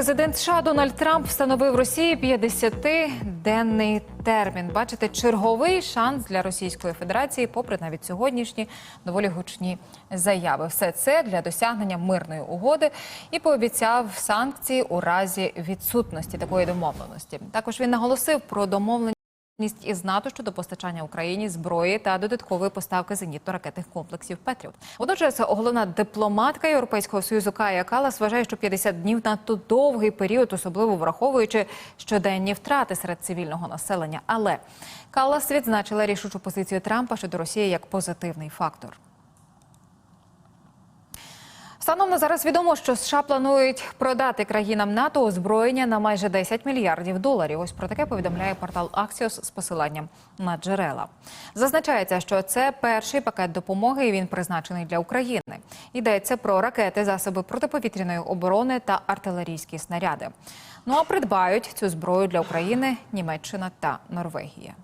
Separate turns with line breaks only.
Президент США Дональд Трамп встановив Росії 50-денний термін. Бачите, черговий шанс для Російської Федерації, попри навіть сьогоднішні доволі гучні заяви. Все це для досягнення мирної угоди і пообіцяв санкції у разі відсутності такої домовленості. Також він наголосив про домовлення. Із НАТО щодо постачання Україні зброї та додаткової поставки зенітно-ракетних комплексів Петріот. Водночас головна дипломатка Європейського союзу Кая Калас вважає, що 50 днів надто довгий період, особливо враховуючи щоденні втрати серед цивільного населення. Але Калас відзначила рішучу позицію Трампа щодо Росії як позитивний фактор. Станом на зараз відомо, що США планують продати країнам НАТО озброєння на майже 10 мільярдів доларів. Ось про таке повідомляє портал Axios з посиланням на джерела. Зазначається, що це перший пакет допомоги, і він призначений для України. Йдеться про ракети, засоби протиповітряної оборони та артилерійські снаряди. Ну а придбають цю зброю для України Німеччина та Норвегія.